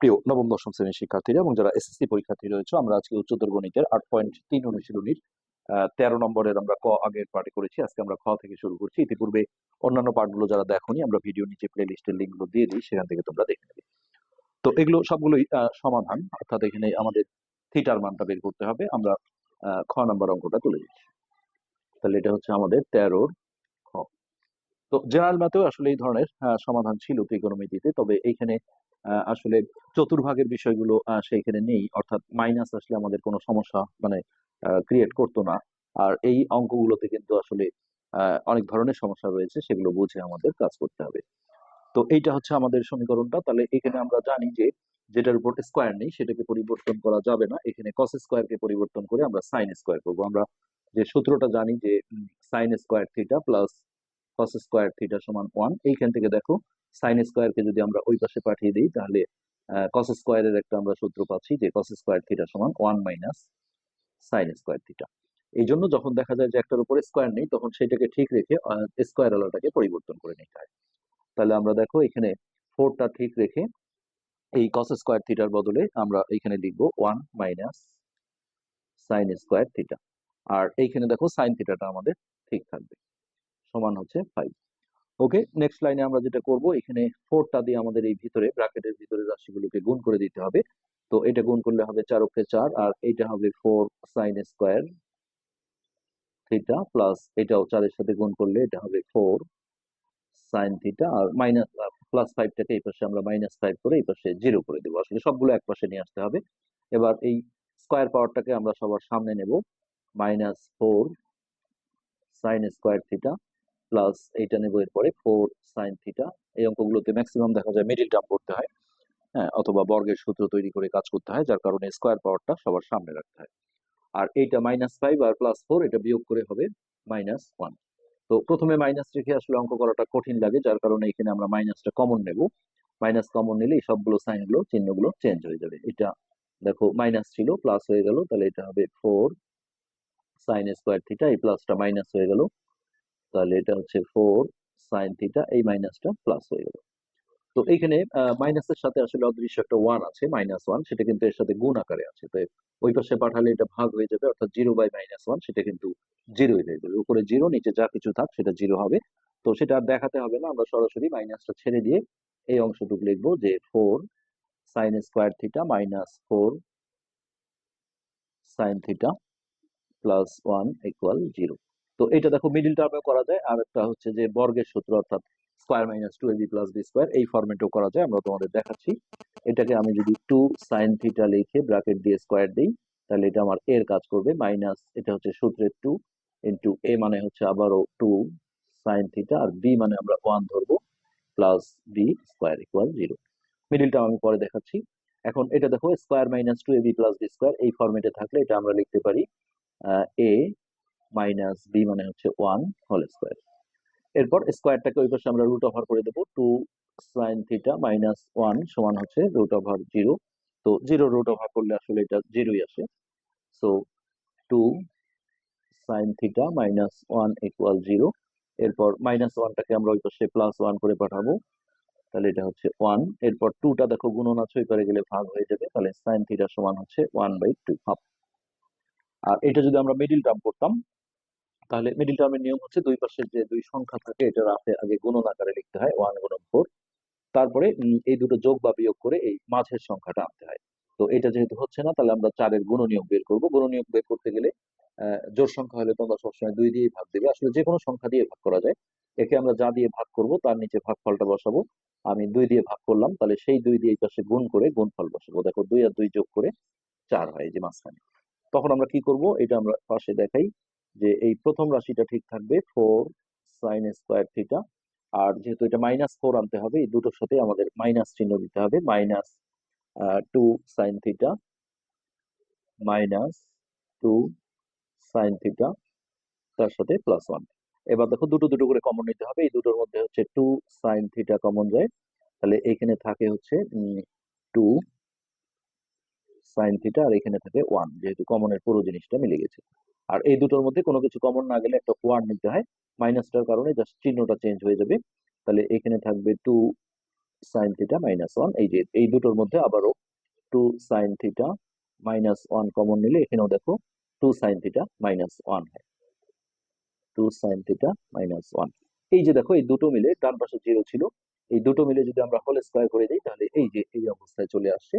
প্রিয় নবম, দশম শ্রেণির শিক্ষার্থীরা এবং যারা এসএসসি পরীক্ষার্থী রয়েছে, আমরা আজকে উচ্চতর গণিতের আট পয়েন্ট তিন অনুশীলনীর তেরো নম্বরের আমরা ক আগের পার্টে করেছি। আজকে আমরা খ থেকে শুরু করছি। ইতিপূর্বে অন্যান্য পার্টগুলো যারা দেখোনি, আমরা ভিডিও নিচে প্লে লিস্টের লিঙ্কগুলো দিয়ে দিই, সেখান থেকে তোমরা দেখে নেবে। তো এগুলো সবগুলোই সমাধান, অর্থাৎ এখানে আমাদের থিটার মানটা বের করতে হবে। আমরা খ নাম্বার অঙ্কটা তুলে দিচ্ছি তাহলে এটা হচ্ছে আমাদের তেরোর তো জেনারেল ম্যাথেও আসলে এই ধরনের সমাধান ছিল ত্রিকোণমিতিতে, তবে এইখানে আসলে চতুর্ভাগের বিষয়গুলো সেইখানে নেই। অর্থাৎ মাইনাস আসলে আমাদের কোনো সমস্যা মানে ক্রিয়েট করতো না। আর এই অঙ্কগুলোতে কিন্তু আসলে অনেক ধরনের সমস্যা রয়েছে, সেগুলো বুঝে আমাদের কাজ করতে হবে। তো এইটা হচ্ছে আমাদের সমীকরণটা। তাহলে এখানে আমরা জানি যে, যেটার উপর স্কোয়ার নেই, সেটাকে পরিবর্তন করা যাবে না। এখানে কস স্কোয়ারকে পরিবর্তন করে আমরা সাইন স্কোয়ার করব। আমরা যে সূত্রটা জানি যে sine square theta plus cos square theta সমান ওয়ান এইখান থেকে দেখো সাইন স্কোয়ারকে যদি আমরা ওই পাশে পাঠিয়ে দিই, তাহলে কস স্কোয়ারের একটা আমরা সূত্র পাচ্ছি যে কস স্কোয়ার থিটা সমান one minus sine square theta এই জন্য যখন দেখা যায় যে একটার উপরে স্কোয়ার নেই, তখন সেটাকে ঠিক রেখে স্কোয়ার আলাটাকে পরিবর্তন করে নিতে হয়। তাহলে আমরা দেখো এখানে ফোরটা ঠিক রেখে, এই কস স্কোয়ার থিটার বদলে আমরা এখানে লিখব one minus sine square theta আর এইখানে দেখো সাইন থিটাটা আমাদের ঠিক থাকবে। সমান হচ্ছে ফাইভ ওকে নেক্সট লাইনে আমরা যেটা করব, এখানে ফোরটা দিয়ে আমাদের এই ভিতরে ব্র্যাকেটের ভিতরে রাশিগুলোকে গুণ করে দিতে হবে। তো এটা গুণ করলে হবে চার অক্ষে চার, আর এটা হবে four sine square theta plus এটাও চারের সাথে গুণ করলে এটা হবে ফোর সাইন থিটা আর মাইনাস প্লাস ফাইভটাকে এই পাশে আমরা মাইনাস ফাইভ করে এই পাশে জিরো করে দেবো। আসলে সবগুলো এক পাশে নিয়ে আসতে হবে। এবার এই স্কোয়ার পাওয়ারটাকে আমরা সবার সামনে নেব minus four sine square theta plus এইটা নেব এরপরে ফোর সাইন থিটা এই অঙ্কগুলোতে ম্যাক্সিমাম দেখা যায় মিডিল টার্ম করতে হয় হ্যাঁ অথবা বর্গের সূত্র তৈরি করে কাজ করতে হয়, যার কারণে স্কোয়ার পাওয়ারটা সবার সামনে রাখতে হয়। আর এইটা মাইনাস ফাইভ আর প্লাস ফোর এটা বিয়োগ করে হবে মাইনাস ওয়ান তো প্রথমে মাইনাস রেখে আসলে অঙ্ক করাটা কঠিন লাগে, যার কারণে এখানে আমরা মাইনাসটা কমন নেব। মাইনাস কমন নিলে এই সবগুলো সাইনগুলো চিহ্নগুলো চেঞ্জ হয়ে যাবে। এটা দেখো মাইনাস ছিল প্লাস হয়ে গেল, তাহলে এটা হবে ফোর সাইন স্কোয়ার থিটা এই প্লাসটা মাইনাস হয়ে গেল। তাহলে এটা হচ্ছে ফোর সাইন থিটা এই মাইনাসটা প্লাস হয়ে গেল। তো এইখানে মাইনাসের সাথে আসলে অদৃশ্য একটা ওয়ান আছে মাইনাস ওয়ান সেটা কিন্তু এর সাথে গুণ আকারে আছে। তো ওই পাশে পাঠালে এটা ভাগ হয়ে যাবে, অর্থাৎ জিরো বাই মাইনাস ওয়ান সেটা কিন্তু জিরো হয়ে যাবে। উপরে জিরো নিচে যা কিছু থাক সেটা জিরো হবে। তো সেটা আর দেখাতে হবে না, আমরা সরাসরি মাইনাসটা ছেড়ে দিয়ে এই অংশটুকু লিখব যে four sine square theta minus four sine theta plus one equal zero তো এটা দেখো মিডিল টার্মেও করা যায় আর একটা হচ্ছে যে বর্গের সূত্র অর্থাৎ square minus two A B plus B square এই ফরম্যাটেও করা যায়, আমরা তোমাদের দেখাচ্ছি। এটাকে আমি যদি টু সাইন থিটা লিখে ব্র্যাকেট দিয়ে স্কোয়ার দিই, তাহলে এটা আমার এর কাজ করবে মাইনাস এটা হচ্ছে সূত্রের টু ইন্টু এ মানে হচ্ছে আবারও টু সাইন থিটা আর বি মানে আমরা ওয়ান ধরবো plus B square equal zero middle term আমি পরে দেখাচ্ছি। এখন এটা দেখো square minus two A B plus B square এই ফরম্যাটে থাকলে এটা আমরা লিখতে পারি এ মাইনাস বি মানে হচ্ছে ওয়ান হোল স্কোয়ার এরপর স্কোয়ারটাকে ওই পাশে আমরা রুট ওভার করে দেবো two sine theta minus one সমান হচ্ছে রুট ওভার জিরো তো জিরো রুট ওভার করলে আসলে এটা জিরোই আসে। So two sine theta minus one equal zero এরপর মাইনাস ওয়ানটাকে আমরা ওই পাশে প্লাস ওয়ান করে পাঠাবো। তাহলে এটা হচ্ছে ওয়ান এরপর টুটা দেখো গুণন আছে, ওই পারে গেলে ভাগ হয়ে যাবে। তাহলে সাইন থিটা সমান হচ্ছে ওয়ান বাই টু হাফ আর এটা যদি আমরা মিডিল টার্ম করতাম তাহলে মিডিল টার্মের নিয়ম হচ্ছে দুই পাশের যে দুই সংখ্যা থাকে এটা রাফে আগে গুণন আকারে লিখতে হয় ওয়ান গুণন ফোর তারপরে এই দুটো যোগ বা বিয়োগ করে এই মাঝের সংখ্যাটা আনতে হয়। তো এটা যেহেতু হচ্ছে না, তাহলে আমরা চারের গুণনীয়ক বের করব। গুণনীয়ক বের করতে গেলে জোড় সংখ্যা হলে তোমরা সবসময় দুই দিয়ে ভাগ দেবে। আসলে যে কোনো সংখ্যা দিয়ে ভাগ করা যায়। একে আমরা যা দিয়ে ভাগ করব, তার নিচে ভাগফলটা বসাবো। আমি দুই দিয়ে ভাগ করলাম, তাহলে সেই দুই দিয়ে এই পাশে গুণ করে গুণফল বসাবো। দেখো, দুই আর দুই যোগ করে চার হয় যে মাঝখানে। তখন আমরা কি করব? এটা আমরা পাশে দেখাই। যে এই প্রথম রাশিটা ঠিক থাকবে ফোর সাইন স্কোয়ার থিটা আর যেহেতু এটা মাইনাস ফোর আনতে হবে, এই দুটোর সাথে আমাদের মাইনাস চিহ্ন দিতে হবে minus two sine theta minus two sine theta তার সাথে প্লাস ওয়ান এবার দেখো দুটো দুটো করে কমন নিতে হবে, এই দুটোর মধ্যে হচ্ছে টু সাইন থিটা কমন যায় তাহলে এখানে থাকে হচ্ছে টু সাইন থিটা আর এখানে থাকে ওয়ান যেহেতু কমনের পুরো জিনিসটা মিলে গেছে। আর এই দুটোর মধ্যে কোনো কিছু কমন না গেলে একটা ওয়ান নিতে হয়। মাইনাসটার কারণে জাস্ট চিহ্নটা চেঞ্জ হয়ে যাবে। তাহলে এখানে থাকবে two sine theta minus one এই যে, এই দুটোর মধ্যে আবারও two sine theta minus one common নিলে এখানেও দেখো two sine theta minus one হয়। Two sine theta minus one এই যে দেখো, এই দুটো মিলে ডান পাশে জিরো ছিল। এই দুটো মিলে যদি আমরা হোল স্কোয়ার করে দিই, তাহলে এই যে, এই অবস্থায় চলে আসছে।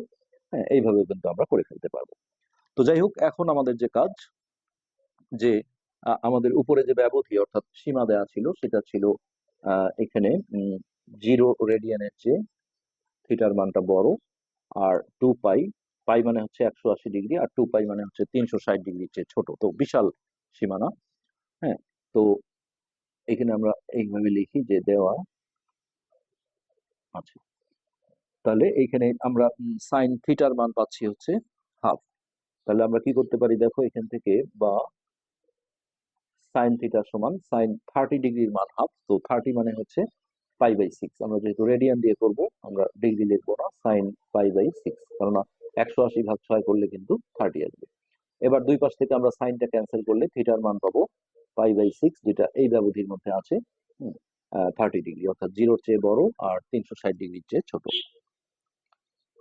হ্যাঁ এইভাবে কিন্তু আমরা করে ফেলতে পারব। তো যাই হোক, এখন আমাদের যে কাজ যে আমাদের উপরে যে ব্যবধি অর্থাৎ সীমা দেওয়া ছিল, সেটা ছিল এখানে জিরো রেডিয়ানের চেয়ে থিটার মানটা বড় আর টু পাই পাই মানে হচ্ছে একশো আশি ডিগ্রি আর টু পাই মানে হচ্ছে তিনশো ষাট ডিগ্রির চেয়ে ছোট। তো বিশাল সীমানা হ্যাঁ? তো এখানে আমরা এইভাবে লিখি যে দেওয়া আছে। তাহলে এইখানে আমরা সাইন থিটার মান পাচ্ছি হচ্ছে হাফ তাহলে আমরা কি করতে পারি? দেখো এখান থেকে বা সাইন থিটা সমান সাইন থার্টি ডিগ্রির মান হাফ তো থার্টি মানে হচ্ছে পাই বাই সিক্স আমরা যেহেতু রেডিয়ান দিয়ে করব, আমরা ডিগ্রি লিখব না সাইন পাই বাই সিক্স কেননা একশো আশি ভাগ ছয় করলে কিন্তু থার্টি আসবে। এবার দুই পাশ থেকে আমরা সাইনটা ক্যান্সেল করলে থিটার মান পাবো পাই বাই সিক্স যেটা এই ব্যবধির মধ্যে আছে থার্টি ডিগ্রি অর্থাৎ জিরোর চেয়ে বড় আর তিনশো ষাট ডিগ্রির চেয়ে ছোট।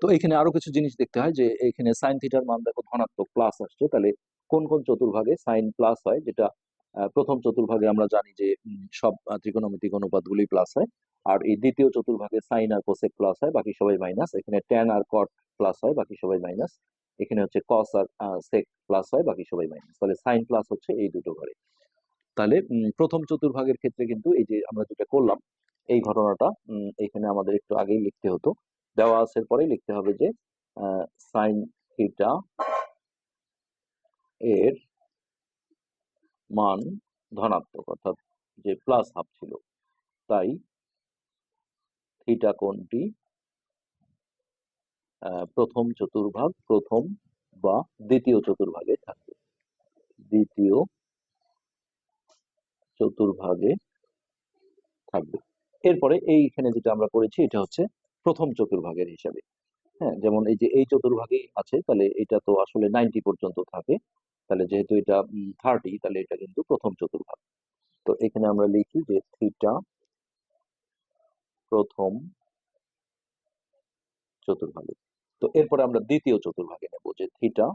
তো এখানে আরও কিছু জিনিস দেখতে হয় যে, এখানে সাইন থিটার মান দেখো ধনাত্মক প্লাস আসছে। তাহলে কোন কোন চতুর্ভাগে সাইন প্লাস হয়, যেটা প্রথম চতুর্ভাগে আমরা জানি যে সব ত্রিকোণমিতিক অনুপাতগুলি প্লাস হয়। আর এই দ্বিতীয় চতুর্ভাগে সাইন আর কোসেক প্লাস হয়, বাকি সবাই মাইনাস এখানে ট্যান আর কট প্লাস হয়, বাকি সবাই মাইনাস এখানে হচ্ছে কস আর সেক প্লাস হয়, বাকি সবাই মাইনাস তাহলে সাইন প্লাস হচ্ছে এই দুটো ঘরে। তাহলে প্রথম চতুর্ভাগের ক্ষেত্রে কিন্তু এই যে আমরা যেটা করলাম, এই ঘটনাটা এখানে আমাদের একটু আগেই লিখতে হতো। দেওয়া আছে পরেই লিখতে হবে যে সাইন থিটা এর মান ধনাত্মক, অর্থাৎ যে প্লাস হাফ ছিল, তাই থিটা কোণটি প্রথম চতুর্ভাগ, প্রথম বা দ্বিতীয় চতুর্ভাগে থাকবে। দ্বিতীয় চতুর্ভাগে থাকবে। এরপরে এইখানে যেটা আমরা করেছি, এটা হচ্ছে প্রথম চতুর্ভাগের হিসাবে। হ্যাঁ যেমন এই যে এই চতুর্ভাগেই আছে, তাহলে এটা তো আসলে নাইনটি পর্যন্ত থাকে। তাহলে যেহেতু এটা থার্টি তাহলে এটা কিন্তু প্রথম চতুর্ভাগ। তো এখানে আমরা লিখি যে থিটা প্রথম চতুর্ভাগে। তো এরপরে আমরা দ্বিতীয় চতুর্ভাগে নেব যে থিটা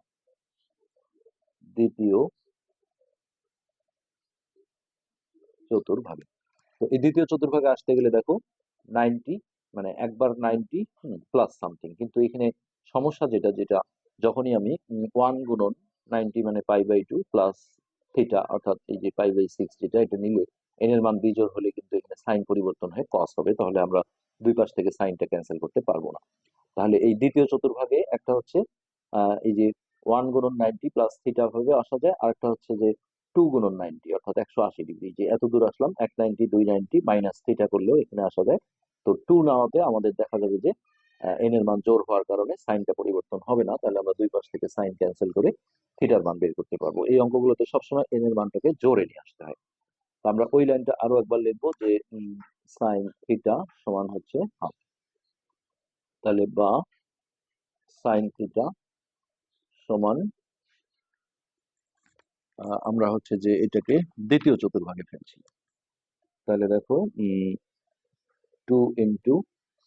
দ্বিতীয় চতুর্ভাগে। তো এই দ্বিতীয় চতুর্ভাগে আসতে গেলে দেখো নাইনটি মানে একবার নাইনটি প্লাস সামথিং কিন্তু এখানে সমস্যা যেটা যেটা যখনই আমি ওয়ান গুণন নাইনটি মানে pi by two plus theta, অর্থাৎ এই যে পাই বাই সিক্স যেটা, এটা নিলে এন এর মান বিজোড় হলে কিন্তু এখানে সাইন পরিবর্তন হয়ে কস হবে, তাহলে আমরা দুই পাশ থেকে সাইনটা ক্যান্সেল করতে পারব না। তাহলে এই দ্বিতীয় চতুর্ভাগে একটা হচ্ছে এই যে ওয়ান গুণন নাইনটি প্লাস থিটা ভাবে আসা যায় আর একটা হচ্ছে যে টু গুণন নাইনটি, অর্থাৎ একশো আশি ডিগ্রি। যে এত দূর আসলাম, এক নাইনটি, দুই নাইনটি, মাইনাস থিটা করলেও এখানে আসা যায়। তো টু নেওয়াতে আমাদের দেখা যাবে যে এন এর মান জোর হওয়ার কারণে সাইনটা পরিবর্তন হবে না, তাহলে আমরা দুই পাশ থেকে সাইন ক্যান্সেল করে থিটার মান বের করতে পারব। এই অঙ্কগুলোতে সবসময় এন এর মানটাকে জোরে নিয়ে আসতে হয়। তো আমরা ওই লাইনটা আরও একবার লিখব যে সাইন থিটা সমান হচ্ছে হাফ তাহলে বা সাইন থিটা সমান আমরা হচ্ছে যে এটাকে দ্বিতীয় চতুর্ভাগে ফেলছি। তাহলে দেখো টু ইন্টু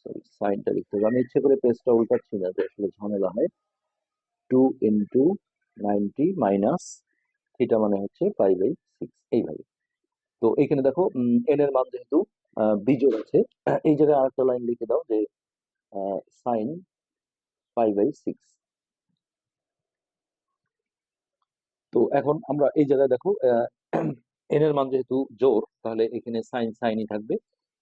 সরি সাইনটা লিখতে হবে। আমি ইচ্ছে করে পেজটা উল্টাচ্ছি না, যে আসলে ঝামেলা হয়। Two into ninety minus theta মানে হচ্ছে পাই বাই সিক্স এইভাবে। তো এখানে দেখো এন এর মান যেহেতু বিজোড় আছে, এই জায়গায় আরেকটা লাইন লিখে দাও যে সাইন পাই বাই সিক্স তো এখন আমরা এই জায়গায় দেখো এন এর মান যেহেতু জোর তাহলে এখানে সাইন সাইনই থাকবে।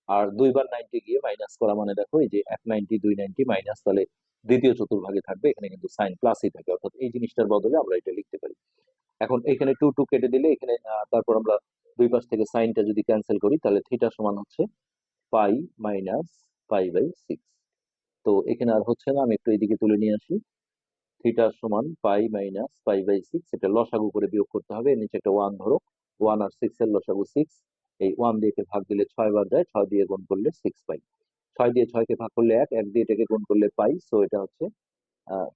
আর দুইবার নাইনটি গিয়ে মাইনাস করা মানে দেখো, এই যে এক নাইনটি দুই নাইনটি মাইনাস তাহলে দ্বিতীয় চতুর্ভাগে থাকবে, এখানে কিন্তু সাইন প্লাসই থাকে, অর্থাৎ এই জিনিসটার বদলে আমরা এটা লিখতে পারি। এখন এখানে টু টু কেটে দিলে এখানে তারপর আমরা দুই পাশ থেকে সাইনটা যদি ক্যান্সেল করি, তাহলে থিটা সমান হচ্ছে pi minus pi by six তো এখানে আর হচ্ছে না, আমি একটু এইদিকে তুলে নিয়ে আসি। থিটা সমান pi minus pi by six এটা লসাগু করে বিয়োগ করতে হবে নিচে একটা ওয়ান ধরো ওয়ান আর সিক্স এর লসাগু সিক্স এই ওয়ান দিয়ে ভাগ দিলে ছয় বার যায়, ছয় দিয়ে গুণ করলে সিক্স পাই। ছয় দিয়ে ছয়কে ভাগ করলে এক এক দিয়ে এটাকে গুণ করলে পাই সো এটা হচ্ছে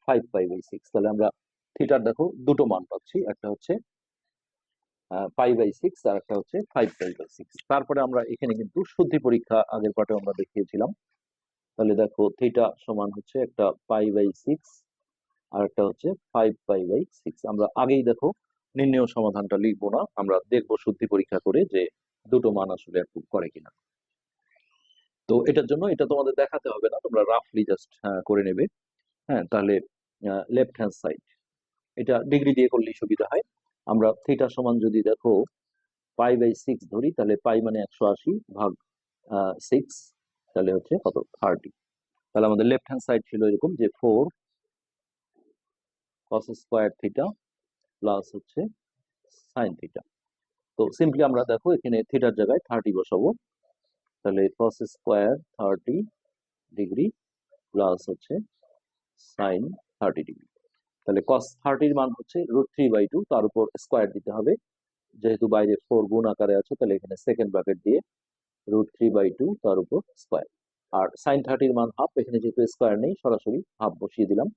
ফাইভ পাই বাই সিক্স তাহলে আমরা থিটার দেখো, দুটো মান পাচ্ছি, একটা হচ্ছে পাই বাই সিক্স আর একটা হচ্ছে ফাইভ পাই বাই সিক্স তারপরে আমরা এখানে কিন্তু শুদ্ধি পরীক্ষা আগের পাঠে আমরা দেখিয়েছিলাম। তাহলে দেখো থিটা সমান হচ্ছে একটা পাই বাই সিক্স আর একটা হচ্ছে ফাইভ পাই বাই সিক্স আমরা আগেই দেখো, নির্ণয় সমাধানটা লিখব না, আমরা দেখব শুদ্ধি পরীক্ষা করে যে দুটো মান আসলে অ্যাপ্রুভ করে কিনা। তো এটার জন্য এটা তোমাদের দেখাতে হবে না, তোমরা রাফলি জাস্ট করে নেবে। হ্যাঁ তাহলে লেফট হ্যান্ড সাইড এটা ডিগ্রি দিয়ে করলেই সুবিধা হয়। আমরা থিটা সমান যদি দেখো পাই বাই সিক্স ধরি, তাহলে পাই মানে একশো আশি ভাগ সিক্স তাহলে হচ্ছে কত? থার্টি তাহলে আমাদের লেফট হ্যান্ড সাইড ছিল এরকম যে four cos square theta plus হচ্ছে সাইন থিটা তো সিম্পলি আমরা দেখো এখানে থিটার জায়গায় থার্টি বসাবো। তাহলে cos square thirty degree plus হচ্ছে সাইন থার্টি ডিগ্রি তাহলে কস থার্টির মান হচ্ছে রুট থ্রি বাই টু তার উপর স্কোয়ার দিতে হবে। যেহেতু বাইরে ফোর গুণ আকারে আছে, তাহলে এখানে সেকেন্ড ব্র্যাকেট দিয়ে রুট থ্রি বাই টু তার উপর স্কোয়ার আর সাইন থার্টির মান হাফ এখানে যেহেতু স্কোয়ার নেই, সরাসরি হাফ বসিয়ে দিলাম।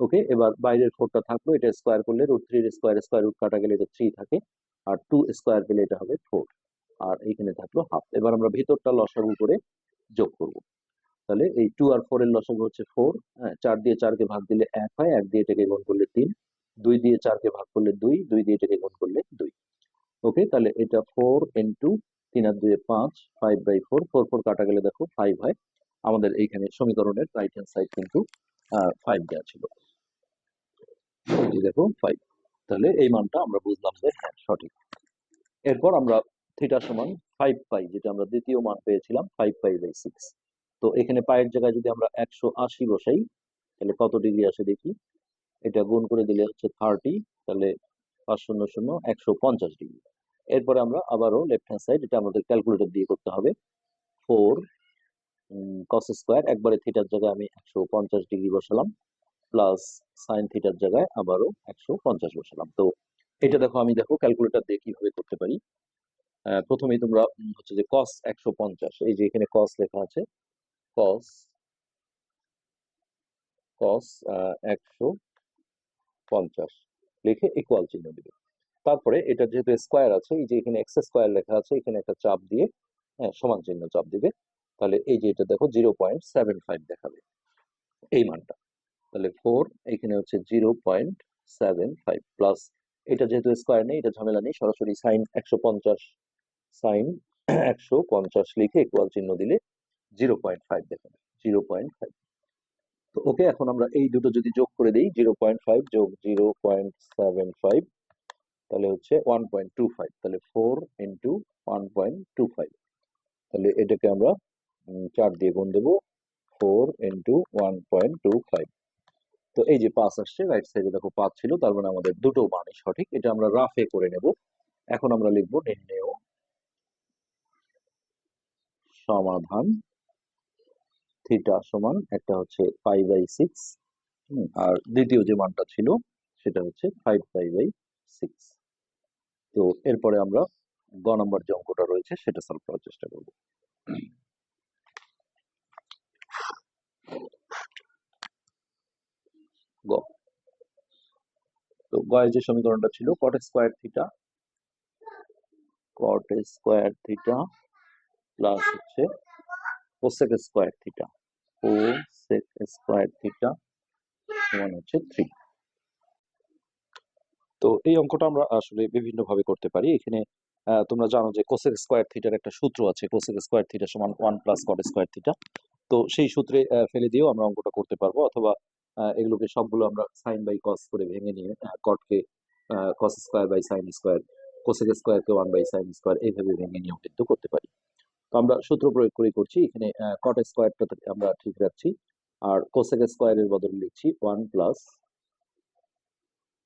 ওকে এবার বাইরের ফোরটা থাকল, এটা স্কোয়ার করলে রুট থ্রির স্কোয়ার স্কোয়ার রুট কাটা গেলে এটা থ্রি থাকে। আর টু স্কোয়ার পেলে এটা হবে ফোর আর এইখানে থাকল হাফ এবার আমরা ভিতরটা লসাগু করে যোগ করব। তাহলে এই টু আর ফোর এর লসাগু হচ্ছে ফোর হ্যাঁ চার দিয়ে চারকে ভাগ দিলে এক হয়, এক দিয়ে এটাকে গুণ করলে তিন, দুই দিয়ে চারকে ভাগ করলে দুই দুই দিয়ে এটাকে গুণ করলে দুই। ওকে তাহলে এটা ফোর ইন্টু তিন আর দুয়ে পাঁচ five by four four four কাটা গেলে দেখো ফাইভ হয়। আমাদের এইখানে সমীকরণের রাইট হ্যান্ড সাইড কিন্তু ফাইভ দেওয়া ছিল। দেখো ফাইভ তাহলে এই মানটা আমরা বুঝলাম যে হ্যাঁ সঠিক। এরপর আমরা থিটা সমান ফাইভ পাই যেটা আমরা দ্বিতীয় মান পেয়েছিলাম ফাইভ পাই বাই সিক্স তো এখানে পায়ের জায়গায় যদি আমরা একশো আশি বসাই, তাহলে কত ডিগ্রি আসে দেখি? এটা গুণ করে দিলে হচ্ছে থার্টি তাহলে পাঁচ শূন্য শূন্য একশো পঞ্চাশ ডিগ্রি এরপরে আমরা আবারও লেফট হ্যান্ড সাইড এটা আমাদের ক্যালকুলেটর দিয়ে করতে হবে। ফোর কস স্কোয়ার একবারে থিটার জায়গায় আমি একশো পঞ্চাশ ডিগ্রি বসালাম। প্লাস সাইন থিটার জায়গায় আবারও একশো পঞ্চাশ বসালাম। তো এটা দেখো, আমি দেখো ক্যালকুলেটর দিয়ে কীভাবে করতে পারি। প্রথমেই তোমরা হচ্ছে যে কস একশো পঞ্চাশ, এই যে এখানে কস লেখা আছে কস কস একশো পঞ্চাশ লিখে ইকুয়াল চিহ্ন দিবে। তারপরে এটা যেহেতু স্কোয়ার আছে, এই যে এখানে এক্স স্কোয়ার লেখা আছে, এখানে একটা চাপ দিয়ে হ্যাঁ সমান চিহ্ন চাপ দিবে। তাহলে এই যে এটা দেখো জিরো পয়েন্ট সেভেন ফাইভ দেখাবে। এই মানটা। তাহলে ফোর এখানে হচ্ছে zero point seven five plus এটা যেহেতু স্কোয়ার নেই, এটা ঝামেলা নেই, সরাসরি সাইন একশো পঞ্চাশ সাইন একশো পঞ্চাশ লিখে ইকুয়াল চিহ্ন দিলে জিরো পয়েন্ট ফাইভ দেখাবে জিরো পয়েন্ট ফাইভ তো ওকে এখন আমরা এই দুটো যদি যোগ করে দিই জিরো পয়েন্ট ফাইভ যোগ জিরো পয়েন্ট সেভেন ফাইভ তাহলে হচ্ছে ওয়ান পয়েন্ট টু ফাইভ তাহলে four into one point two five তাহলে এটাকে আমরা চার দিয়ে গুণ দেবো four into one point two five তো এই যে পাঁচ আসছে রাইট সাইডে দেখো পাঁচ ছিল, তার মানে আমাদের দুটো মানই সঠিক, এটা আমরা রাফে করে নেব। এখন আমরা লিখব নির্ণেয়। সমাধান থিটা সমান একটা হচ্ছে ফাইভ বাই সিক্স আর দ্বিতীয় যে মানটা ছিল, সেটা হচ্ছে ফাইভ ফাইভ বাই সিক্স তো এরপরে আমরা গ নম্বর যে অঙ্কটা রয়েছে, সেটা সলভ করার চেষ্টা করব। গ। তো গয়ের যে সমীকরণটা ছিল cot square theta cot square theta plus হচ্ছে স্কোয়ার থিটা স্কোয়ার থিটা সমান হচ্ছে থ্রি তো এই অঙ্কটা আমরা আসলে বিভিন্ন ভাবে করতে পারি। এখানে তোমরা জানো যে কোসেক স্কোয়ার থিটার একটা সূত্র আছে কোসেক স্কোয়ার থিটা সমান one plus cot square theta তো সেই সূত্রে ফেলে দিয়েও আমরা অঙ্কটা করতে পারব। অথবা এগুলোকে সবগুলো আমরা সাইন বাই কস করে ভেঙে নিয়ে কটকে cos square by sine square cosec স্কোয়ারকে ওয়ান বাই সাইন স্কোয়ার এইভাবে ভেঙে নিয়েও কিন্তু করতে পারি। তো আমরা সূত্র প্রয়োগ করে করছি, এখানে কট স্কোয়ারটা আমরা ঠিক রাখছি, আর কোসেক স্কোয়ারের বদলে লিখছি one plus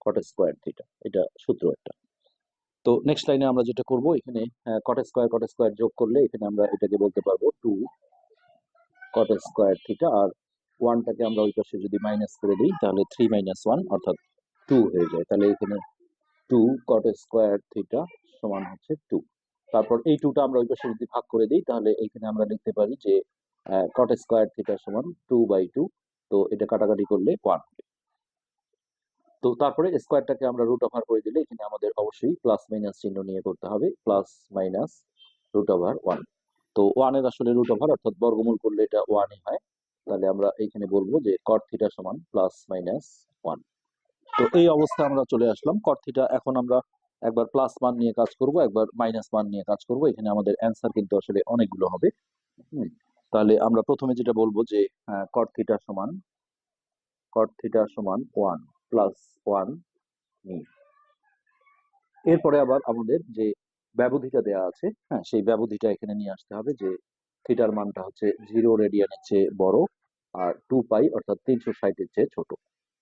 cot square theta এটা সূত্র একটা। তো নেক্সট লাইনে আমরা যেটা করব, এখানে কট স্কোয়ার কট স্কোয়ার যোগ করলে এখানে আমরা এটাকে বলতে পারব টু কট স্কোয়ার থিটা আর ওয়ানটাকে আমরা ওই পাশে যদি মাইনাস করে দিই, তাহলে থ্রি মাইনাস ওয়ান অর্থাৎ টু হয়ে যায়। তাহলে এখানে টু কট স্কোয়ার থিটা সমান হচ্ছে টু তারপর এই টুটা আমরা ওই পাশে যদি ভাগ করে দিই, তাহলে এখানে আমরা লিখতে পারি যে কট স্কোয়ার থিটা সমান টু বাই টু তো এটা কাটাকাটি করলে ওয়ান তো তারপরে স্কোয়ারটাকে আমরা রুট ওভার করে দিলে এখানে আমাদের অবশ্যই প্লাস মাইনাস চিহ্ন নিয়ে করতে হবে plus minus root over one তো ওয়ানের আসলে রুট ওভার অর্থাৎ বর্গমূল করলে এটা ওয়ানই হয়। তাহলে আমরা এইখানে বলব যে কট থিটা সমান প্লাস মাইনাস ওয়ান তো এই অবস্থায় আমরা চলে আসলাম। কট থিটা এখন আমরা একবার প্লাস মান নিয়ে কাজ করব, একবার মাইনাস মান নিয়ে কাজ করব। এখানে আমাদের অ্যান্সার কিন্তু আসলে অনেকগুলো হবে। তাহলে আমরা প্রথমে যেটা বলব যে কট থিটা সমান কট থিটা সমান ওয়ান প্লাস ওয়ান এরপরে আবার আমাদের যে ব্যবধিটা দেয়া আছে হ্যাঁ সেই ব্যবধিটা এখানে নিয়ে আসতে হবে যে থিটার মানটা হচ্ছে জিরো রেডিয়ানের চেয়ে বড়। আর টু পাই অর্থাৎ তিনশো ষাটের চেয়ে ছোট।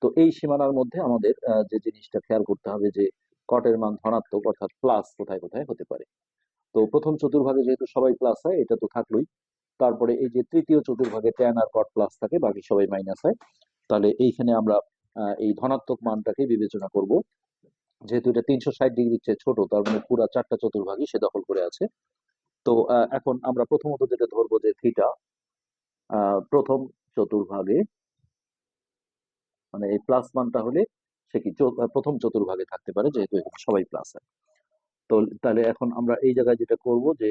তো এই সীমানার মধ্যে আমাদের যে জিনিসটা খেয়াল করতে হবে যে কটের মান ধনাত্মক অর্থাৎ প্লাস কোথায় কোথায় হতে পারে। তো প্রথম চতুর্ভাগে যেহেতু সবাই প্লাস হয়, এটা তো থাকলোই। তারপরে এই যে তৃতীয় চতুর্ভাগে ট্যান আর কট প্লাস থাকে, বাকি সবাই মাইনাস হয়। তাহলে এইখানে আমরা এই ধনাত্মক মানটাকে বিবেচনা করব। যেহেতু এটা তিনশো ষাট ডিগ্রির চেয়ে ছোট, তার মানে পুরা চারটা চতুর্ভাগই সে দখল করে আছে। তো এখন আমরা প্রথমত যেটা ধরবো যে থিটা প্রথম চতুর্ভাগে মানে এই প্লাস মানটা হলে সে কি প্রথম চতুর্ভাগে থাকতে পারে, যেহেতু সবাই প্লাস হয় তো তাহলে এখন আমরা এই জায়গায় যেটা করব যে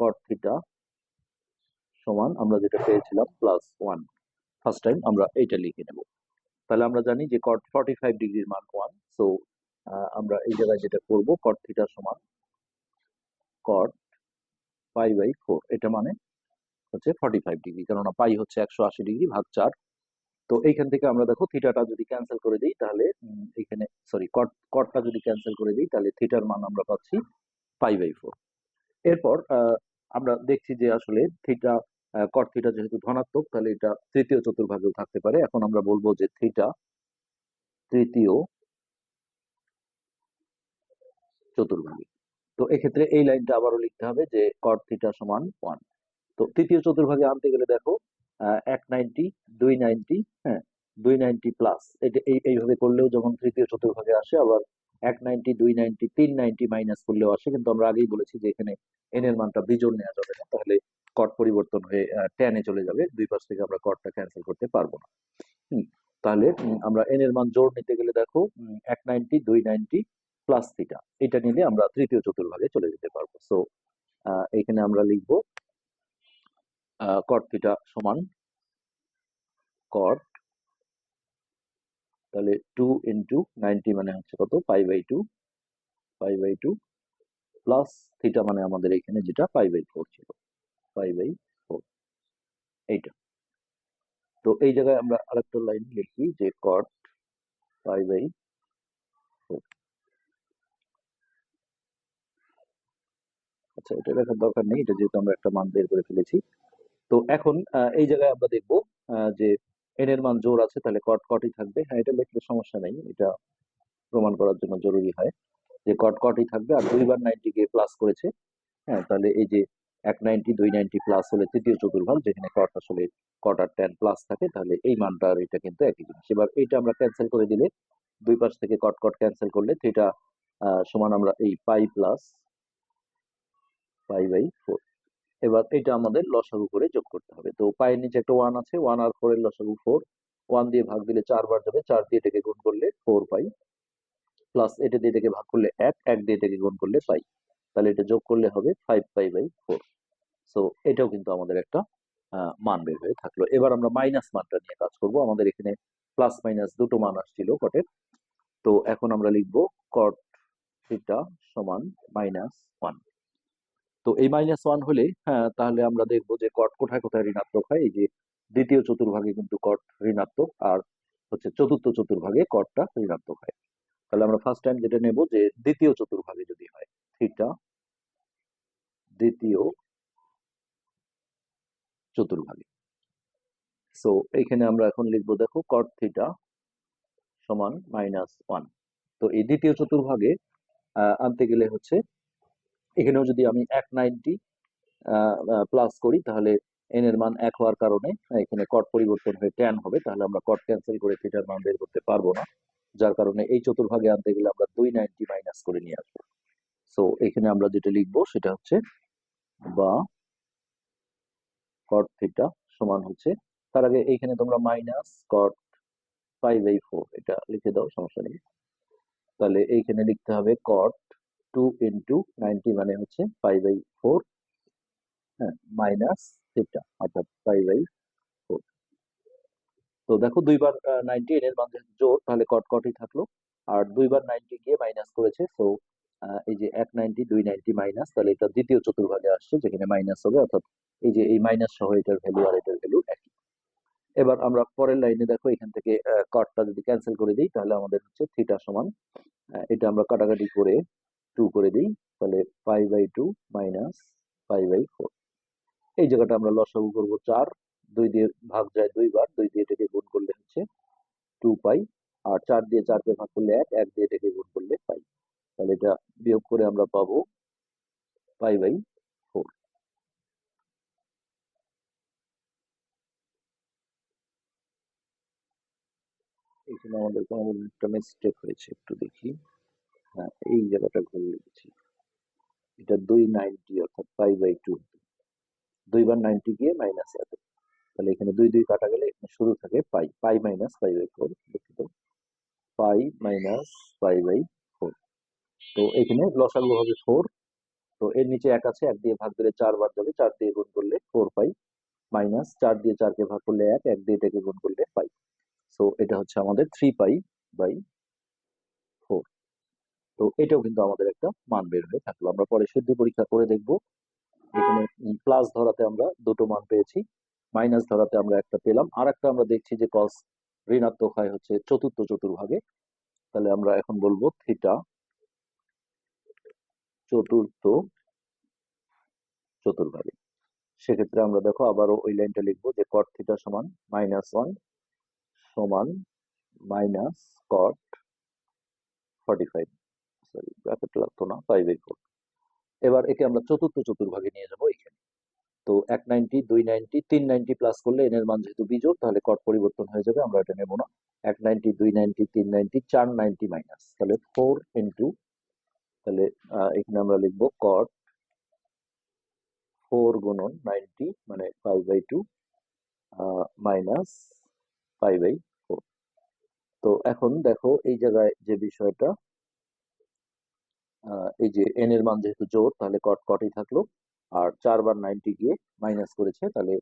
কট থিটা সমান আমরা যেটা পেয়েছিলাম প্লাস ওয়ান ফার্স্ট টাইম আমরা এইটা লিখে নেব। তাহলে আমরা জানি যে কট ফর্টি ফাইভ ডিগ্রির মান ওয়ান সো আমরা এই জায়গায় যেটা করব কট থিটা সমান কট পাই বাই ফোর এটা মানে হচ্ছে ফর্টি ফাইভ ডিগ্রি কেননা পাই হচ্ছে একশো আশি ডিগ্রি ভাগ চার। তো এইখান থেকে আমরা দেখো থিটাটা যদি ক্যান্সেল করে দিই তাহলে এখানে সরি কট কটটা যদি ক্যান্সেল করে দিই তাহলে থিটার মান আমরা পাচ্ছি পাই বাই ফোর এরপর আমরা দেখছি যে আসলে থিটা কট থিটা যেহেতু ধনাত্মক তাহলে এটা তৃতীয় চতুর্ভাগেও থাকতে পারে। এখন আমরা বলব যে থিটা তৃতীয় চতুর্ভাগে। তো এক্ষেত্রে এই লাইনটা আবারও লিখতে হবে যে কট থিটা সমান ওয়ান তো তৃতীয় চতুর্ভাগে আনতে গেলে দেখো এক নাইনটি দুই নাইনটি হ্যাঁ দুই নাইনটি প্লাস এটা, এই, এইভাবে করলেও যখন তৃতীয় চতুর্ভাগে আসে, আবার এক নাইনটি দুই নাইনটি তিন নাইনটি মাইনাস করলেও আসে। কিন্তু আমরা আগেই বলেছি যে এখানে এন এর মানটা বিজোড় নেওয়া যাবে না, তাহলে কট পরিবর্তন হয়ে টেনে চলে যাবে। দুই পাশ থেকে আমরা কটটা ক্যান্সেল করতে পারব না। তাহলে আমরা এন এর মান জোর নিতে গেলে দেখো এক নাইনটি দুই নাইনটি প্লাস থিটা এটা নিলে আমরা তৃতীয় চতুর্ভাগে চলে যেতে পারব। সো এখানে আমরা লিখব কট থিটা সমান কট তাহলে টু ইন্টু নাইনটি মানে হচ্ছে কত? Pi by two pi by two plus theta মানে আমাদের এখানে যেটা পাই বাই ফোর ছিল। পাই বাই ফোর এইটা। তো এই জায়গায় আমরা আরেকটা লাইন লিখি যে কট পাই বাই ফোর আচ্ছা এটা দেখার দরকার নেই, এটা যেহেতু আমরা একটা মান বের করে ফেলেছি। তো এখন এই জায়গায় আমরা দেখব যে এন এর মান জোর আছে, তাহলে কট কটই থাকবে। হ্যাঁ এটা লিখলে সমস্যা নেই, এটা প্রমাণ করার জন্য জরুরি হয় যে কট কটই থাকবে। আর দুইবার নাইনটি কে প্লাস করেছে হ্যাঁ তাহলে এই যে এক নাইনটি দুই নাইনটি প্লাস হলে তৃতীয় চতুর্ভাগ, যেখানে কট আসলে কট আর টেন প্লাস থাকে, তাহলে এই মানটা আর এটা কিন্তু একই জিনিস। এবার এইটা আমরা ক্যান্সেল করে দিলে, দুই পাশ থেকে কট কট ক্যান্সেল করলে থিটা সমান আমরা এই pi plus pi by four এবার এটা আমাদের লসাগু করে যোগ করতে হবে। তো পায়ের নিচে একটা ওয়ান আছে ওয়ান আর ফোর এর লসাগু ফোর ওয়ান দিয়ে ভাগ দিলে চারবার যাবে, চার দিয়ে এটাকে গুণ করলে ফোর পাই। প্লাস এটা দিয়ে এটাকে ভাগ করলে এক এক দিয়ে এটাকে গুণ করলে পাই। তাহলে এটা যোগ করলে হবে five pi by four so এটাও কিন্তু আমাদের একটা মান বের হয়ে থাকল। এবার আমরা মাইনাস মানটা নিয়ে কাজ করব। আমাদের এখানে প্লাস মাইনাস দুটো মান আসছিল কটের তো এখন আমরা লিখব কট থিটা সমান মাইনাস ওয়ান তো এই মাইনাস ওয়ান হলে হ্যাঁ তাহলে আমরা দেখব যে কট কোথায় কোথায় ঋণাত্মক হয়। এই যে দ্বিতীয় চতুর্ভাগে কিন্তু কট ঋণাত্মক আর হচ্ছে চতুর্থ চতুর্ভাগে কটটা ঋণাত্মক হয়। তাহলে আমরা ফার্স্ট টাইম যেটা নেব যে দ্বিতীয় চতুর্ভাগে যদি হয় থিটা দ্বিতীয় চতুর্ভাগে। সো এইখানে আমরা এখন লিখব, দেখো কট থিটা সমান মাইনাস ওয়ান তো এই দ্বিতীয় চতুর্ভাগে আনতে গেলে হচ্ছে এখানেও যদি আমি এক নাইনটি প্লাস করি, তাহলে এন এর মান এক হওয়ার কারণে, এখানে কট পরিবর্তন হয়ে ট্যান হবে, তাহলে আমরা কট ক্যান্সেল করে থিটার মান বের করতে পারব না। যার কারণে এই চতুর্ভাগে আনতে গেলে আমরা দুই নাইনটি মাইনাস করে নিয়ে আসব। সো এখানে আমরা যেটা লিখব, সেটা হচ্ছে বা কট থিটা সমান হচ্ছে, তার আগে এইখানে তোমরা minus cot five by four এটা লিখে দাও, সমস্যা নেই। তাহলে এইখানে লিখতে হবে কট টু ইন্টু নাইনটি মানে হচ্ছে ফাইভ বাই ফোর হ্যাঁ মাইনাস থিটা অর্থাৎ ফাইভ বাই ফোর তো দেখো দুইবার নাইনটি এর মান জোর, তাহলে কট কটই থাকল। আর দুইবার নাইনটি গিয়ে মাইনাস করেছে তো এই যে এক নাইনটি দুই নাইনটি মাইনাস তাহলে এটা দ্বিতীয় চতুর্ভাগে আসছে, যেখানে মাইনাস হবে, অর্থাৎ এই যে এই মাইনাস সহ এটার ভ্যালু আর এটার ভ্যালু একই। এবার আমরা পরের লাইনে দেখো, এখান থেকে কটটা যদি ক্যান্সেল করে দিই, তাহলে আমাদের হচ্ছে থিটা সমান এটা আমরা কাটাকাটি করে টু করে দিই, তাহলে five by two minus five by four এই জায়গাটা আমরা লসাগু করব চার, দুই দিয়ে ভাগ যায় দুইবার দুই দিয়ে এটাকে গুণ করলে হচ্ছে টু পাই আর চার দিয়ে চারকে ভাগ করলে এক এক দিয়ে এটাকে গুণ করলে পাই তাহলে এটা বিয়োগ করে আমরা পাবো পাই বাই ফোর এখানে আমাদের কোনো একটা মিস্টেক হয়েছে, একটু দেখি। এই জায়গাটা ভুল লিখেছি এটা দুই নাইনটি অর্থাৎ পাই বাই টু। দুইবার নাইনটি গিয়ে মাইনাস এত তাহলে এখানে দুই দুই কাটা গেলে এখানে শুরু থাকে pi. Pi minus pi by four দুঃখিত pi minus pi by four. তো এখানে লসাগু হবে ফোর। তো এর নিচে এক আছে, এক দিয়ে ভাগ দিলে চার বার যাবে চার দিয়ে গুণ করলে ফোর পাই। মাইনাস চার দিয়ে চারকে ভাগ করলে এক এক দিয়ে এটাকে গুণ করলে পাই। সো এটা হচ্ছে আমাদের থ্রি পাই বাই তো এটাও কিন্তু আমাদের একটা মান বের হয়ে থাকল। আমরা পরে শুদ্ধি পরীক্ষা করে দেখব। এখানে প্লাস ধরাতে আমরা দুটো মান পেয়েছি মাইনাস ধরাতে আমরা একটা পেলাম আর একটা আমরা দেখছি যে কস ঋণাত্মক হয় হচ্ছে চতুর্থ চতুর্ভাগে। তাহলে আমরা এখন বলব থিটা চতুর্থ চতুর্ভাগে। সেক্ষেত্রে আমরা দেখো আবারও ওই লাইনটা লিখব যে কট থিটা সমান মাইনাস ওয়ান সমান minus cot forty five sorry bracket লাগতো না ফাইভ বাই ফোর এবার একে আমরা চতুর্থ চতুর্ভাগে নিয়ে যাব এখানে। তো এক নাইনটি দুই নাইনটি তিন নাইনটি প্লাস করলে এন এর মান যেহেতু বিজোড়, তাহলে কট পরিবর্তন হয়ে যাবে, আমরা এটা নেব না। এক নাইনটি দুই নাইনটি তিন নাইনটি চার নাইনটি মাইনাস তাহলে ফোর ইন্টু তাহলে এখানে আমরা লিখব কট ফোর গুণন নাইনটি মানে five by two minus five by four তো এখন দেখো এই জায়গায় যে বিষয়টা এই যে এন এর মান যেহেতু জোর, তাহলে কট কটই থাকল। আর চারবার নাইনটি গিয়ে মাইনাস করেছে, তাহলে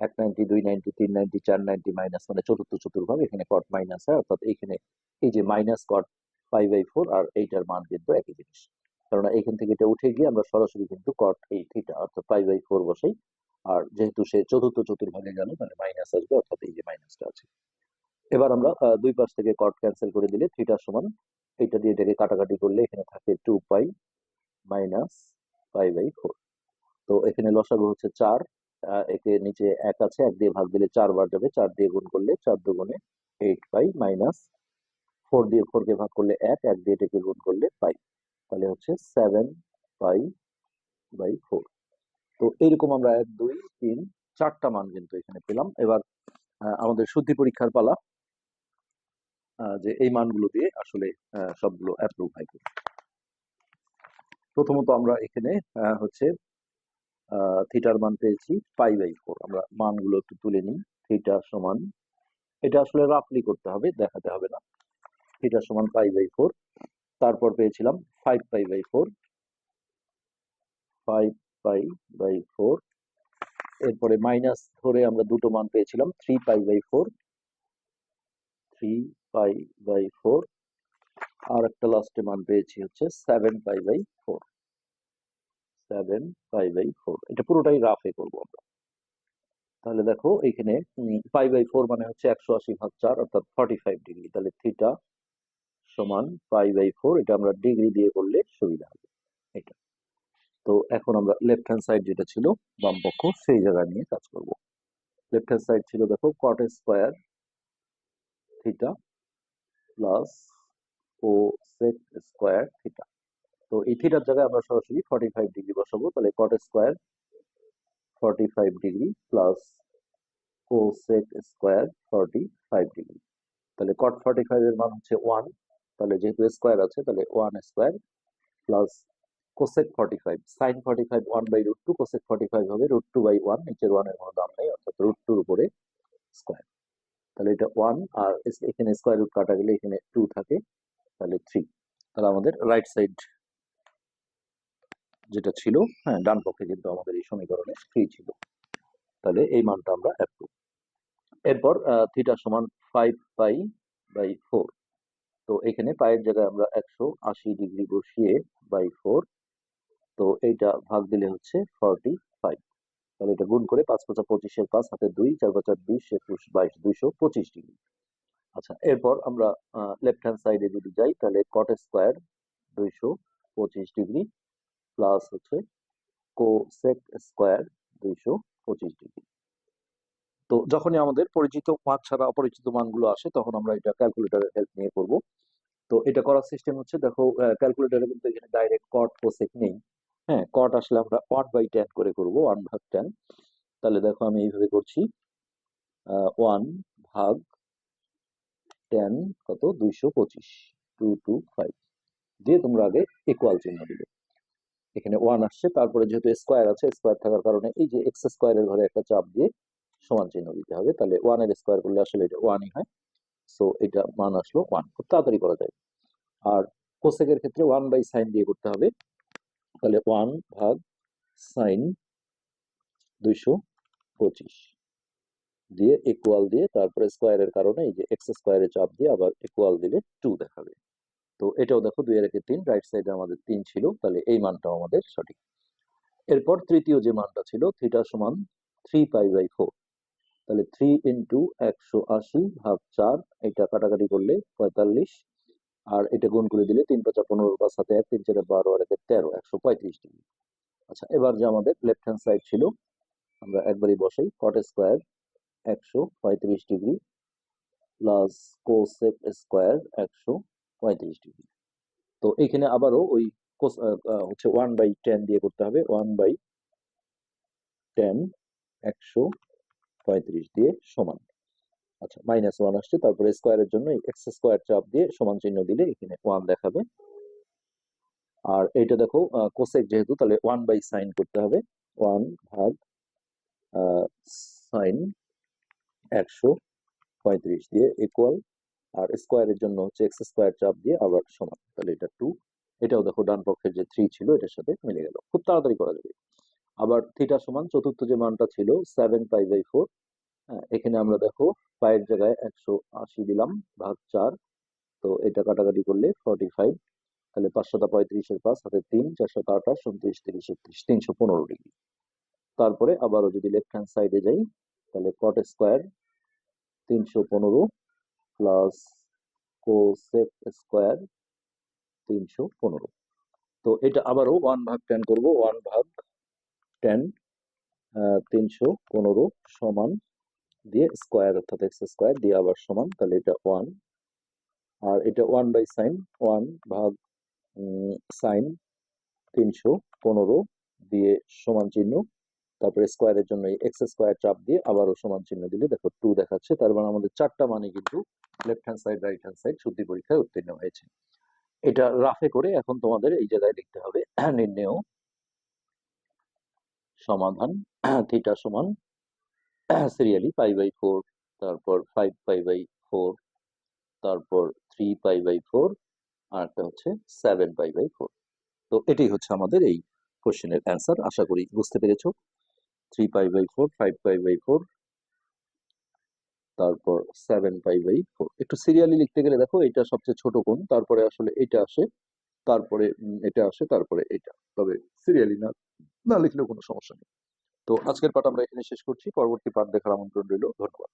এক নাইনটি দুই নাইনটি তিন নাইনটি চার নাইনটি মাইনাস মানে চতুর্থ চতুর্ভাগ, এখানে কট মাইনাস হয়, অর্থাৎ এখানে এই যে minus cot five by four আর এইটার মান কিন্তু একই জিনিস। কেননা এখান থেকে এটা উঠে গিয়ে আমরা সরাসরি কিন্তু কট এই থিটা অর্থাৎ ফাইভ বাই ফোর বসাই। আর যেহেতু সে চতুর্থ চতুর্ভাগে গেল, তাহলে মাইনাস আসবে, অর্থাৎ এই যে মাইনাসটা আছে। এবার আমরা দুই পাশ থেকে কট ক্যান্সেল করে দিলে থিটা সমান এইটা দিয়ে এটাকে কাটাকাটি করলে এখানে থাকে two pi minus pi by four তো এখানে লসাগু হচ্ছে চার একে নিচে এক আছে, এক দিয়ে ভাগ দিলে চার বার যাবে, চার দিয়ে গুণ করলে চার দুগুণে এইট পাই মাইনাস ফোর দিয়ে ফোর কে ভাগ করলে এক এক দিয়ে এটাকে গুণ করলে পাই তাহলে হচ্ছে সেভেন পাই বাই ফোর তো এইরকম আমরা এক, দুই, তিন, চারটা মান কিন্তু এখানে পেলাম। এবার আমাদের শুদ্ধি পরীক্ষার পালা। যে এই মানগুলো দিয়ে আসলে সবগুলো অ্যাপ্রুভ হয়। প্রথমত আমরা এখানে হচ্ছে থিটার মান পেয়েছি পাই বাই ফোর আমরা মানগুলো একটু তুলে নিই। থিটা সমান, এটা আসলে রাফলি করতে হবে, দেখাতে হবে না। থিটা সমান পাই বাই ফোর তারপর পেয়েছিলাম five pi by four five pi by four এরপরে মাইনাস ধরে আমরা দুটো মান পেয়েছিলাম three pi by four three pi by four আর একটা লাস্টে মান পেয়েছি হচ্ছে seven pi by four seven pi by four এটা পুরোটাই রাফে করব আমরা। তাহলে দেখো এখানে পাই বাই ফোর মানে হচ্ছে একশো আশি ভাগ চার, অর্থাৎ ফর্টি ফাইভ ডিগ্রি তাহলে থিটা সমান পাই বাই ফোর এটা আমরা ডিগ্রি দিয়ে করলে সুবিধা হবে। এটা। তো এখন আমরা লেফট হ্যান্ড সাইড যেটা ছিল, বাম পক্ষ, সেই জায়গা নিয়ে কাজ করব। লেফট হ্যান্ড সাইড ছিল দেখো cot square theta plus cosec square theta তো এই থিটার জায়গায় আমরা সরাসরি ফর্টি ফাইভ ডিগ্রি বসাবো। তাহলে cot square forty five degree plus cosec square forty five degree তাহলে কট ফর্টি ফাইভ এর মান হচ্ছে ওয়ান তাহলে যেহেতু স্কোয়ার আছে, তাহলে one square plus cosec forty five sine forty five one by root two cosec forty five হবে root two by one নিচের ওয়ানের কোনো দাম নেই, অর্থাৎ রুট টুর উপরে স্কোয়ার তাহলে এটা ওয়ান আর এখানে স্কোয়ার রুট কাটা গেলে এখানে টু থাকে, তাহলে থ্রি তাহলে আমাদের রাইট সাইড যেটা ছিল হ্যাঁ ডান পক্ষে কিন্তু আমাদের এই সমীকরণে থ্রি ছিল। তাহলে এই মানটা আমরা অ্যাপ্রুভ এরপর থিটা সমান ফাইভ পাই বাই ফোর তো এখানে পায়ের জায়গায় আমরা একশো আশি ডিগ্রি বসিয়ে বাই ফোর তো এইটা ভাগ দিলে হচ্ছে ফর্টি ফাইভ তাহলে এটা গুণ করে পাঁচ পাঁচা পঁচিশের পাঁচ, হাতে দুই, চার পাঁচা বিশ, একুশ, বাইশ, দুইশো পঁচিশ ডিগ্রি। আচ্ছা এরপর আমরা লেফট হ্যান্ড সাইডে যদি যাই, তাহলে কট স্কোয়ার দুইশো পঁচিশ ডিগ্রি প্লাস হচ্ছে কোসেক স্কোয়ার দুইশো পঁচিশ ডিগ্রি। তো যখনই আমাদের পরিচিত মান ছাড়া অপরিচিত মানগুলো আসে, তখন আমরা এটা ক্যালকুলেটরের হেল্প নিয়ে করব। তো এটা করার সিস্টেম হচ্ছে, দেখো ক্যালকুলেটরে কিন্তু এখানে ডাইরেক্ট কট কোসেক নেই। হ্যাঁ কট আসলে আমরা ওয়ান বাই টেন করে করব ওয়ান ভাগ টেন তাহলে দেখো আমি এইভাবে করছি। ওয়ান ভাগ টেন কত? দুইশো পঁচিশ। টু টু ফাইভ দিয়ে তোমরা আগে ইকুয়াল চিহ্ন দিবে। এখানে ওয়ান আসছে, তারপরে যেহেতু স্কোয়ার আছে স্কোয়ার থাকার কারণে এই যে এক্স স্কোয়ারের ঘরে একটা চাপ দিয়ে সমান চিহ্ন দিতে হবে। তাহলে ওয়ানের স্কোয়ার করলে আসলে এটা ওয়ানই হয়। সো এটা মান আসলো ওয়ান খুব তাড়াতাড়ি করা যায়। আর কোসেকের ক্ষেত্রে ওয়ান বাই সাইন দিয়ে করতে হবে। তাহলে ওয়ান ভাগ সাইন দুইশো পঁচিশ দিয়ে ইকুয়াল দিয়ে তারপরে স্কোয়ারের কারণে এই যে এক্স স্কোয়ারের চাপ দিয়ে আবার ইকুয়াল দিলে টু দেখাবে। তো এটাও দেখো দুই একে তিন রাইট সাইডে আমাদের তিন ছিল, তাহলে এই মানটাও আমাদের সঠিক। এরপর তৃতীয় যে মানটা ছিল থিটা সমান থ্রি পাই বাই ফোর তাহলে থ্রি ইন্টু একশো আশি ভাগ চার, এটা কাটাকাটি করলে পঁয়তাল্লিশ আর এটা গুণ করে দিলে তিন পাঁচা পনেরো পাঁচ সাথে এক, তিন চারে বারো আর একে তেরো, একশো পঁয়ত্রিশ ডিগ্রি আচ্ছা এবার যে আমাদের লেফট হ্যান্ড সাইড ছিল, আমরা একবারই বসাই কট স্কোয়ার একশো পঁয়ত্রিশ ডিগ্রি প্লাস কোসেক স্কোয়ার একশো পঁয়ত্রিশ ডিগ্রি। তো এখানে আবারও ওই হচ্ছে ওয়ান বাই টেন দিয়ে করতে হবে ওয়ান বাই টেন একশো পঁয়ত্রিশ দিয়ে সমান। আচ্ছা মাইনাস ওয়ান আসছে, তারপরে স্কোয়ারের জন্য এক্স স্কোয়ার চাপ দিয়ে সমান চিহ্ন দিলে এখানে ওয়ান দেখাবে। আর এইটা দেখো কোসেক যেহেতু, তাহলে ওয়ান বাই সাইন করতে হবে। ওয়ান ভাগ সাইন একশো পঁয়ত্রিশ দিয়ে ইকুয়াল আর স্কোয়ারের জন্য হচ্ছে এক্স স্কোয়ার চাপ দিয়ে আবার সমান। তাহলে এটা টু এটাও দেখো, ডান পক্ষের যে থ্রি ছিল, এটার সাথে মিলে গেল। খুব তাড়াতাড়ি করা যাবে। আবার থিটা সমান, চতুর্থ যে মানটা ছিল সেভেন পাই বাই ফোর এখানে আমরা দেখো পায়ের জায়গায় একশো আশি দিলাম, ভাগ চার, তো এটা কাটাকাটি করলে ফর্টি ফাইভ তাহলে পাঁচশোটা পঁয়ত্রিশের পাঁচ, হাতে তিন চারশো আঠাশ, উনত্রিশ, তিরিশ একত্রিশ তিনশো পনেরো ডিগ্রি। তারপরে আবারও যদি লেফট হ্যান্ড সাইডে যাই, তাহলে কট স্কোয়ার তিনশো পনেরো প্লাস কোসেক স্কোয়ার তিনশো পনেরো। তো এটা আবারও ওয়ান ভাগ টেন করব ওয়ান ভাগ টেন তিনশো পনেরো সমান দিয়ে স্কোয়ার অর্থাৎ এক্স স্কোয়ার দিয়ে আবার সমান, তাহলে এটা ওয়ান আর এটা ওয়ান বাই সাইন ওয়ান ভাগ সাইন তিনশো পনেরো দিয়ে সমান চিহ্ন। তারপরে স্কোয়ারের জন্য এক্স স্কোয়ার চাপ দিয়ে আবারও সমান চিহ্ন দিলে দেখো টু দেখাচ্ছে। তার মানে আমাদের চারটা মানে কিন্তু left hand side right hand side শুদ্ধি পরীক্ষায় উত্তীর্ণ হয়েছে। এটা রাফে করে এখন তোমাদের এই জায়গায় লিখতে হবে, নির্ণেয় সমাধান থিটা সমান সিরিয়ালি পাই বাই ফোর তারপর ফাইভ পাই বাই ফোর তারপর থ্রি পাই বাই ফোর আর একটা হচ্ছে সেভেন পাই বাই ফোর তো এটাই হচ্ছে আমাদের এই কোশ্চেনের অ্যান্সার আশা করি বুঝতে পেরেছ। Three pi by four five pi by four তারপর সেভেন পাই বাই ফোর একটু সিরিয়ালি লিখতে গেলে দেখো, এটা সবচেয়ে ছোট কোণ, তারপরে আসলে এটা আসে, তারপরে এটা আসে, তারপরে এটা। তবে সিরিয়ালি না না লিখলেও কোনো সমস্যা নেই। তো আজকের পাঠ আমরা এখানে শেষ করছি। পরবর্তী পাঠ দেখার আমন্ত্রণ রইল। ধন্যবাদ।